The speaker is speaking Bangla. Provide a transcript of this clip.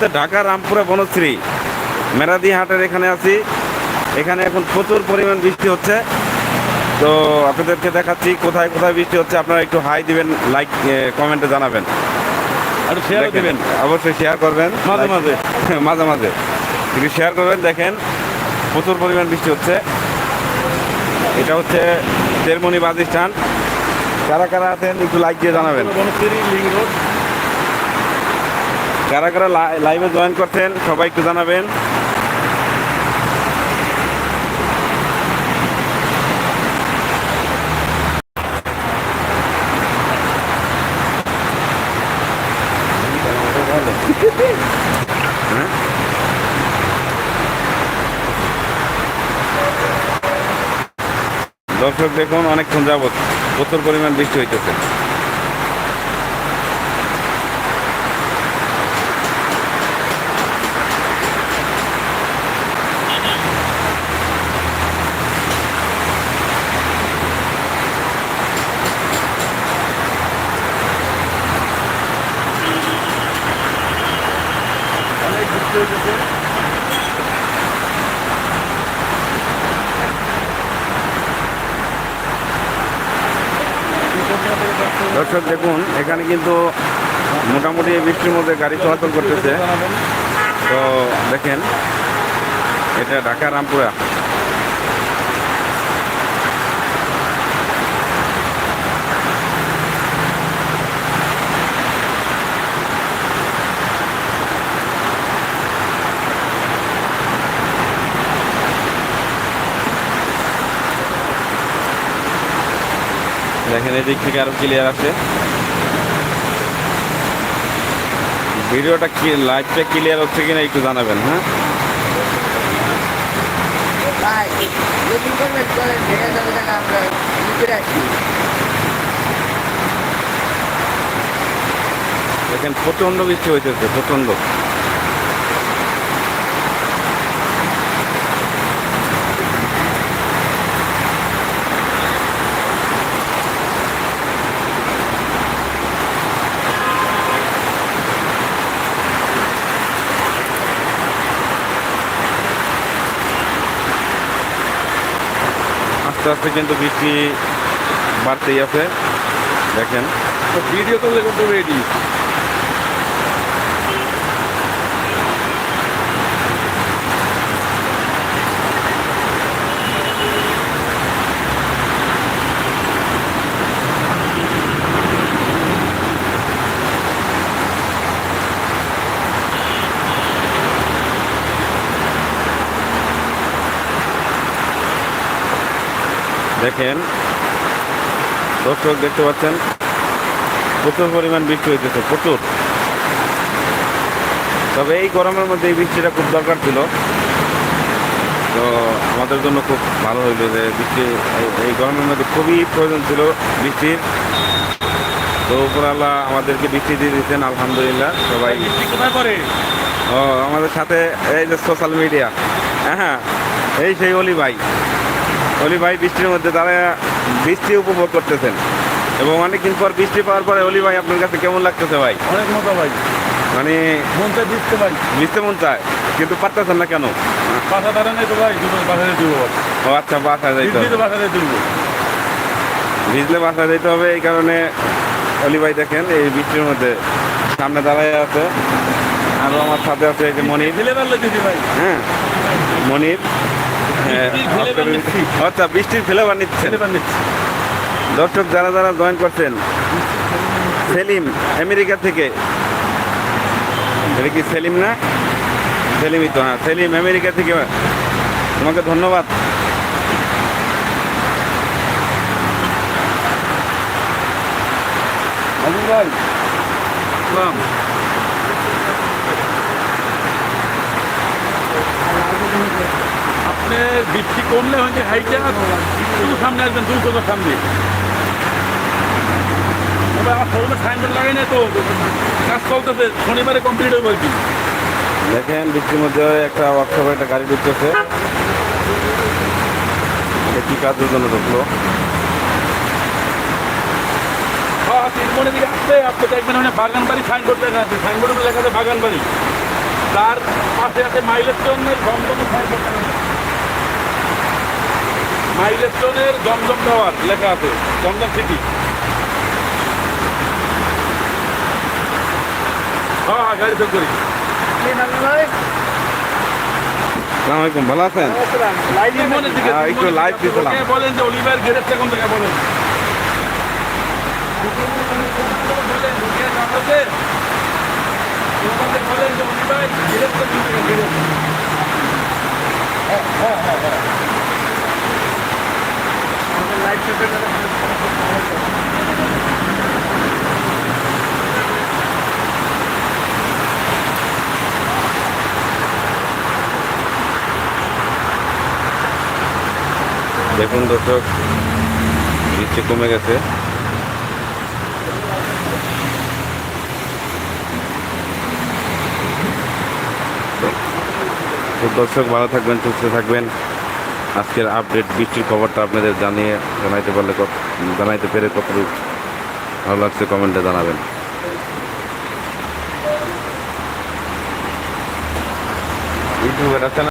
ঢাকা রামপুরা বনশ্রী। মেরাদি হাটের এখানে আছি। এখানে এখন প্রচুর পরিমাণ বৃষ্টি হচ্ছে। তো আপনাদেরকে দেখাচ্ছি কোথায় কোথায় বৃষ্টি হচ্ছে। আপনারা একটু হাই দিবেন লাইক কমেন্টে জানাবেন। আর শেয়ার দিবেন। অবশ্যই শেয়ার করবেন। মাঝে মাঝে। মাঝে মাঝে। একটু শেয়ার করবেন দেখেন প্রচুর পরিমাণ বৃষ্টি হচ্ছে। এটা হচ্ছে তেরমনি বাস স্ট্যান্ড। কারা কারা আছেন একটু লাইক দিয়ে জানাবেন। কারা কারা লাই- লাইভে জয়েন করছেন, সবাই একটু জানাবেন হ্যাঁ? দর্শক দেখুন, অনেকক্ষণ যাবত প্রচুর পরিমাণ বৃষ্টি হইতেছে বৃষ্টি দর্শক, দেখুন, এখানে কিন্তু মোটামুটি বৃষ্টির মধ্যে গাড়ি চলাচল করতেছে। তো দেখেন, এটা ঢাকা রামপুরা দেখেন এদিক থেকে আরও ক্লিয়ার আছে। ভিডিওটা কি লাইভটা ক্লিয়ার হচ্ছে কিনা একটু জানাবেন হ্যাঁ? ভাই নতুন করবেন চলেন ঢেকে যাবে টাকা আমরা লিখে রাখছি দেখেন প্রচণ্ড বৃষ্টি হইতেছে প্রচণ্ড আস্তে আস্তে কিন্তু বৃষ্টি বাড়তেই আছে। দেখেন। ভিডিও তো রেডি দেখেন। দর্শক দেখতে পাচ্ছেন প্রচুর পরিমাণ বৃষ্টি হইতেছে প্রচুর। তবে এই গরমের মধ্যে এই বৃষ্টিটা খুব দরকার ছিল। তো আমাদের জন্য খুব ভালো হইল যে বৃষ্টি এই- গরমের মধ্যে খুবই প্রয়োজন ছিল বৃষ্টির। তো উপরাল্লাহ আমাদেরকে বৃষ্টি দিয়ে দিচ্ছেন আলহামদুলিল্লাহ সবাই। ও আমাদের সাথে এই যে সোশ্যাল মিডিয়া হ্যাঁ এই সেই অলি ভাই। অলি ভাই বৃষ্টির মধ্যে তারা বৃষ্টি উপভোগ করতেছেন। এবং অনেকদিন পর বৃষ্টি পাওয়ার পরে অলি ভাই আপনার কাছে কেমন লাগতেছে ভাই? অনেক মতো ভাই। মানে মনটা দিচ্ছে ভাই। ভিজতে মন চায় কিন্তু পারতেছেন না কেন? বাসা দাঁড়া নেই তো ভাই বাসাতে দিব ও আচ্ছা বাসায় যাইতে বৃষ্টি হবে। বাসাতে দিব ভিজলে বাসায় যেতে হবে এই কারণে অলি ভাই দেখেন এই বৃষ্টির মধ্যে সামনে দাঁড়ায় আছে। আরও আমার সাথে আছে এই যে মনির। ভাই। হ্যাঁ মনির। হ্যাঁ, বৃষ্টির ফ্লেভার নিচ্ছি। দর্শক যারা যারা জয়েন করছেন সেলিম আমেরিকা থেকে। এটা কি সেলিম না? সেলিমই তো হ্যাঁ সেলিম আমেরিকা থেকে। তোমাকে ধন্যবাদ। ভাই আপনি বৃষ্টি কমলে হয়তো হাইটা শুধু সামনে আসবেন দুই কথা সামনে। তবে আমার শোরুমে সাইনবোর্ড লাগাই না তো কাজ চলতেছে শনিবারে কমপ্লিট হয়ে বলছি দেখেন বৃষ্টির মধ্যে একটা ওয়ার্কশপে একটা গাড়ি ঢুকতেছে। কি কাজের জন্য ঢুকলো? হ্যাঁ দিকে আসবে আপনি দেখবেন ওখানে বাগান বাড়ি সাইনবোর্ড লেখা আছে সাইনবোর্ডে লেখা আছে বাগান বাড়ি তার পাশে আছে মাইলস্টোনের দমদম মাইলস্টোনের দমদম টাওয়ার লেখা আছে দমদম সিটি। হ্যাঁ হ্যাঁ গাড়ি চেক করি। ভালো আছেন? থেকে হ্যাঁ, একটু। বলেন যে অলিভার কোন জায়গায় বলেন বলেন, ঢুকে জানাতে। ওখানে বলেন। যে অলিভার দেখুন দর্শক বৃষ্টি কমে গেছে। দর্শক ভালো থাকবেন সুস্থ থাকবেন। আজকের আপডেট বৃষ্টির খবরটা আপনাদের জানিয়ে, জানাইতে পারলে জানাইতে পেরে কতটুকু ভালো লাগছে কমেন্টে জানাবেন। ইউটিউবের